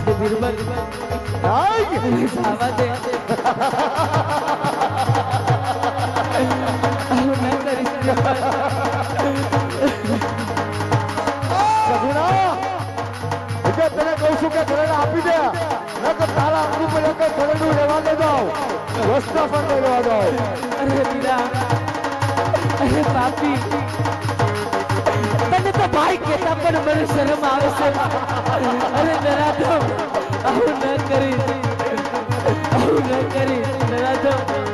માટે બિરબલ! દે એટલે તને કહું છું કે ઘરેને આપી દે. નકર તારા અંગ લોકો ઘરેનું રહેવા દે દઉં રસ્તા નહીં રહેવા દઉં અરે મીરા અરે પાપી. તો ભાઈ કેતા પણ મને શરમ આવે છે. અરે નરાધમ આવું ન કરીશ આવું ન કરીશ નરાધમ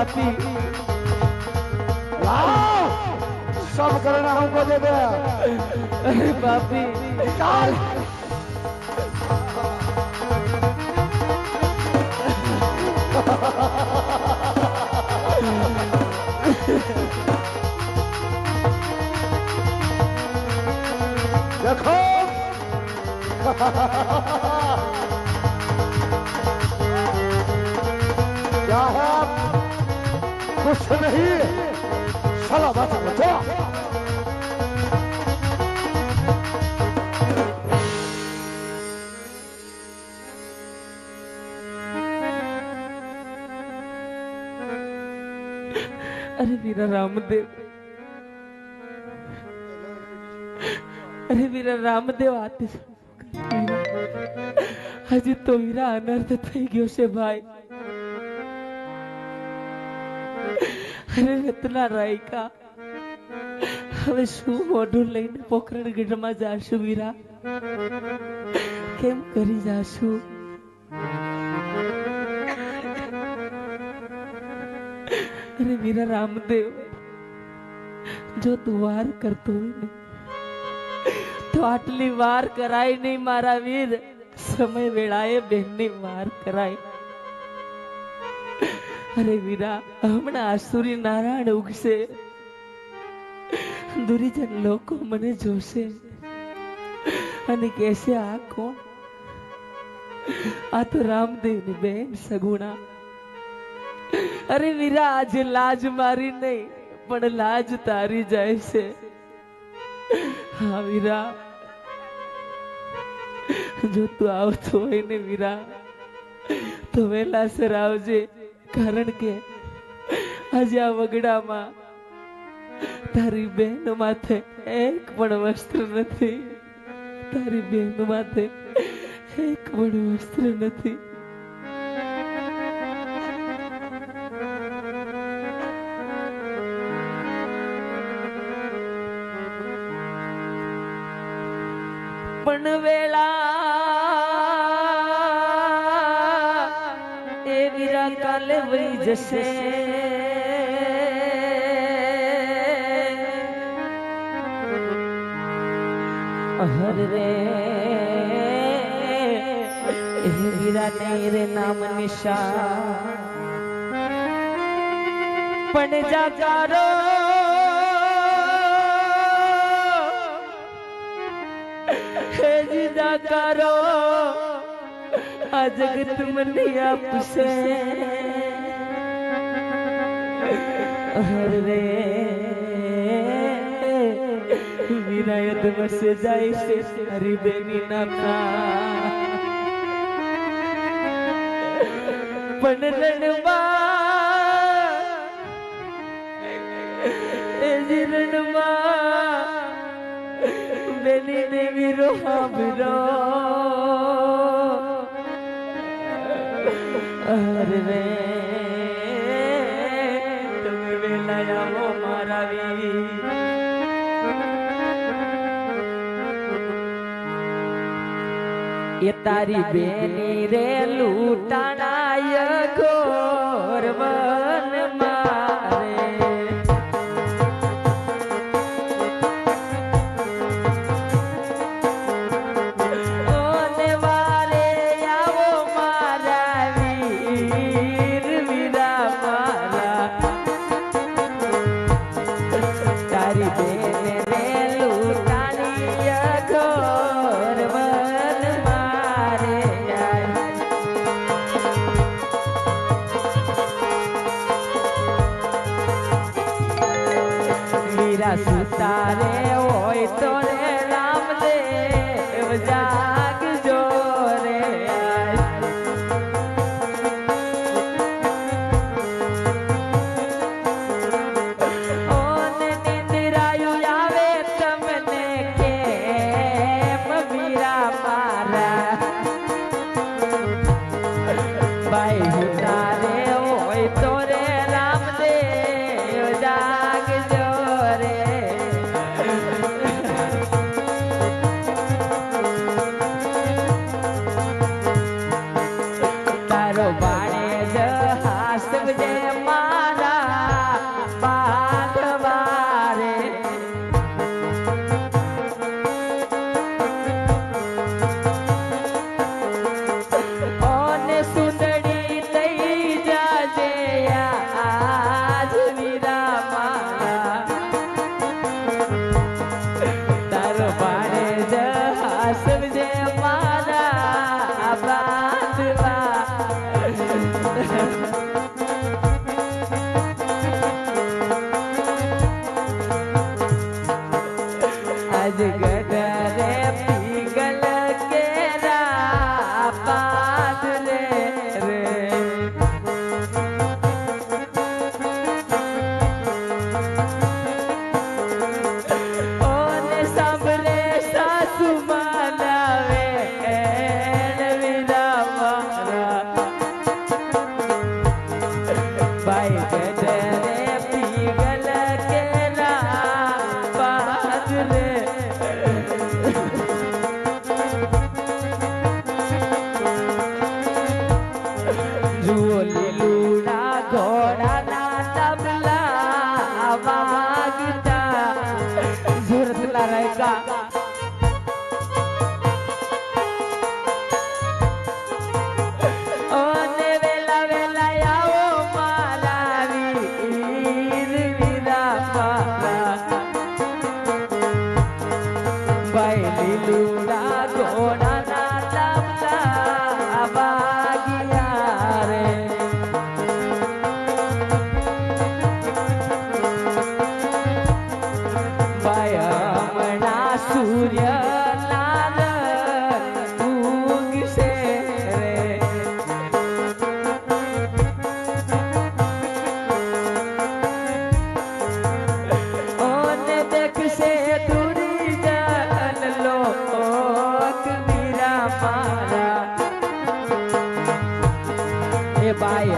साथी सब करना हमको दे दे बापी निकाल देखो। क्या है? ગુસ્સે નહીં સાલા બાચા બચા અરે વીરા રામદેવ અરે વીરા રામદેવ આતે હજી તો વીરા અનર્થ થઈ ગયો છે ભાઈ અરે રત્ના રાયકા. હવે શું મોઢું લઈને પોખરણ ગઢમાં જાશું વીરા? કેમ કરી જાશું? અરે વીરા રામદેવ, જો તું વાર કરતો હોય ને, તો આટલી વાર કરાય નહીં મારા વીર. સમય વેળાએ બહેનની વાર કરાય. અરે વીરા હમણાં આસુરી નારાયણ ઉગશે. દુરીજન લોકો મને જોશે અને કહેશે, આ કોણ? આ તો રામદેવની બેન સગુણા. અરે વીરા, આજે લાજ મારી નહીં, પણ લાજ તારી જાય છે. હા, વીરા. જો તું આવતો હોય ને વીરા, તો વહેલાસર આવજે. કારણ કે આજે આ વગડામાં તારી બેન માથે એક પણ વસ્ત્ર નથી. તારી બેન માથે એક પણ વસ્ત્ર નથી. વીરા કાલે વહી જશે હર રે વીરા ને રે નામ નિશા પણ જાકારો હે જીદા કરો આ જગત મને આપશે. હરે વિનાયત વસે જાય છે હરી બેની નામના પણ રણમાં બેની દેવી રો રે તમે વેલા આવો મારા એ તારી બેની રે લૂટાણાય ગોરવા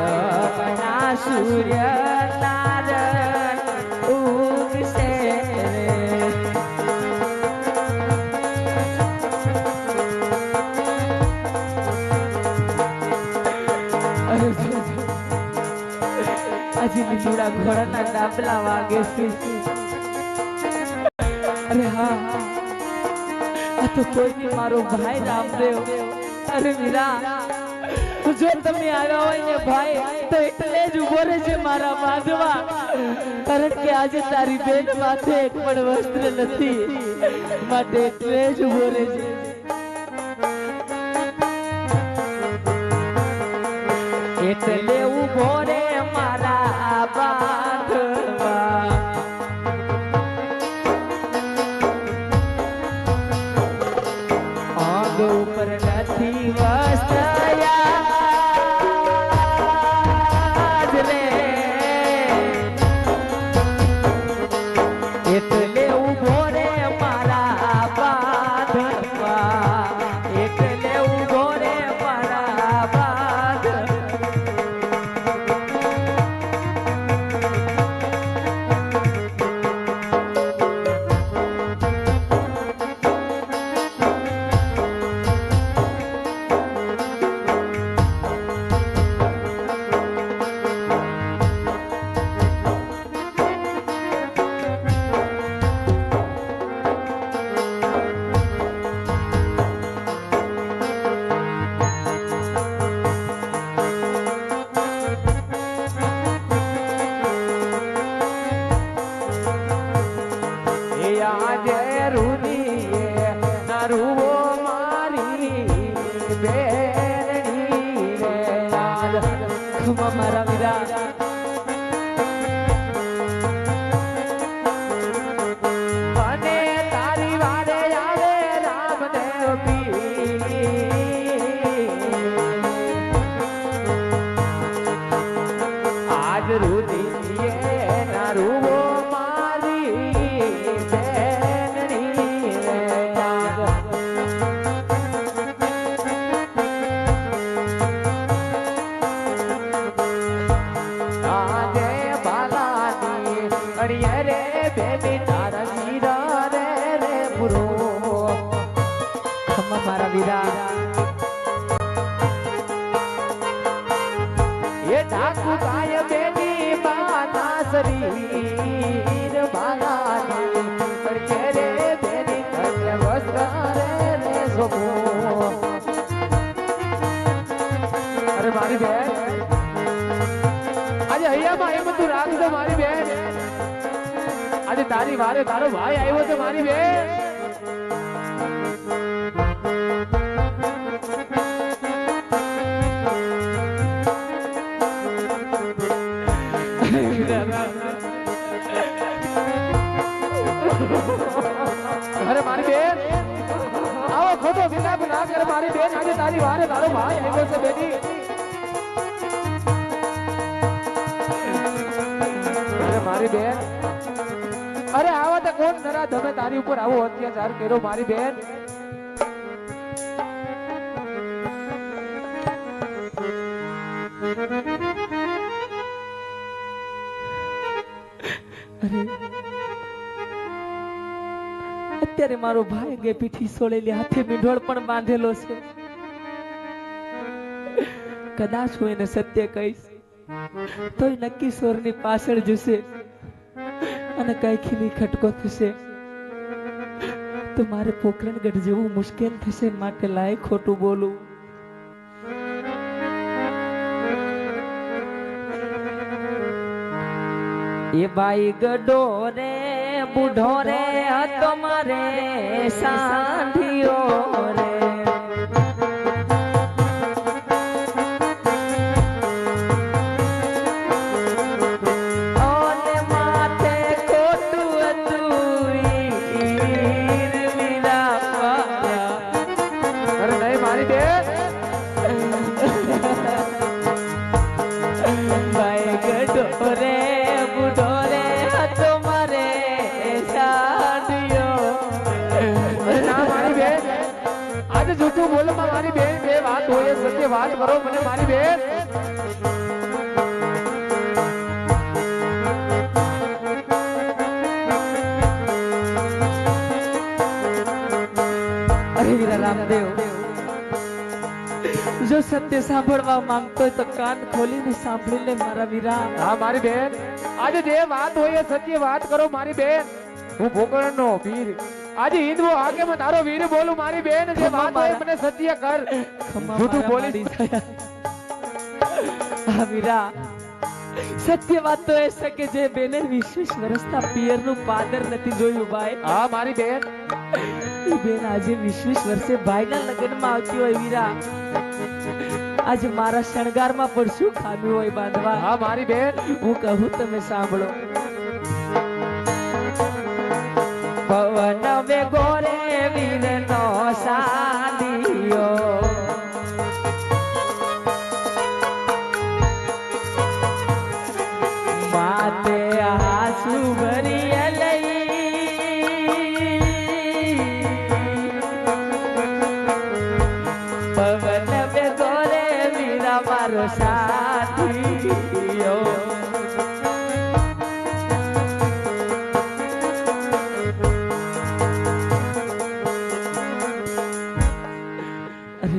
તારકના સૂર્ય તારક ઉગશે. હજી બીજુડા ઘોડાના ડાબલા વાગે છે. અરે હા આ તો કોઈ મારો ભાઈ રામદેવ. અરે મીરા જો તમે આવ્યા હોય ને ભાઈ, તો એટલે જ ઊભો રહેજે મારા બાંધવા કારણ કે આજે તારી બેન માથે એક પણ વસ્ત્ર નથી. માટે એટલે જ ઊભો રહેજે. એટલે ઊભો રે ખમા મારા તારી વારે તારો ભાઈ આવ્યો છે, મારી બેન. અરે મારી બેન, આવો ખોટો વિલાપ ના કર, મારી બેન, આજે તારી વારે તારો ભાઈ આવ્યો છે, બેટી. અરે મારી બેન અરે આવા તો કોણ નરા તમે તારી ઉપર આવો અત્યાચાર કર્યો, મારી બેન. અત્યારે મારો ભાઈ ગે પીઠી સોળેલી હાથે મીંઢોળ પણ બાંધેલો છે. કદાચ હું એને સત્ય કહીશ, તોય નક્કી સોરની પાછળ જશે. અને કઈ ખીલી ખટકો થશે. તો મારે પોકરણગઢ જેવું મુશ્કેલ થશે, માટે લાય ખોટું બોલું. એ બાઈ ગડો રે, બુઢો રે હતો મારે સાંધિયો રે. બાઈ રે બુઢો રે હતો મારે અરે મારી બેન. આજે જૂઠું બોલો મારી બેન બે વાત હોય સત્ય વાત કરો મને મારી બેન. અરે વીરા રામદેવ. જો સત્ય સાંભળવા માંગતો હોય તો કાન ખોલીને સાંભળી લે મારા વીરા હા મારી બેન. આજે જે વાત હોય એ સત્ય વાત કરો મારી બેન. હું ભોકરણ વીર. આજે હિન્દુ આગે માં તારો વીર બોલું મારી બેન. જે વાત હોય મને સત્ય કર. જૂઠું થયા. હા વીરા સત્ય વાત તો એ છે કે જે બેને વીસ વર્ષના પિયરનું પાદર નથી જોયું ભાઈ. હા મારી બેન. બેન આજે વીસ વર્ષે ભાઈના લગ્નમાં આવતી હોય વીરા. આજે મારા શણગારમાં પણ શું ખામી હોય બાંધવા. હા મારી બેન. હું કહું તમે સાંભળો. પવન મે રે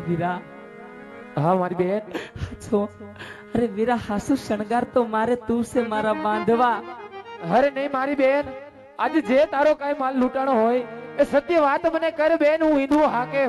વીરા હા મારી બેન અરે વીરા હાસુ શણગાર તો મારે તું છે મારા બાંધવા અરે નહીં મારી બેન આજે જે તારો કઈ માલ લૂંટાણો હોય એ સત્ય વાત મને કર બેન હું હિન્દુ હાકે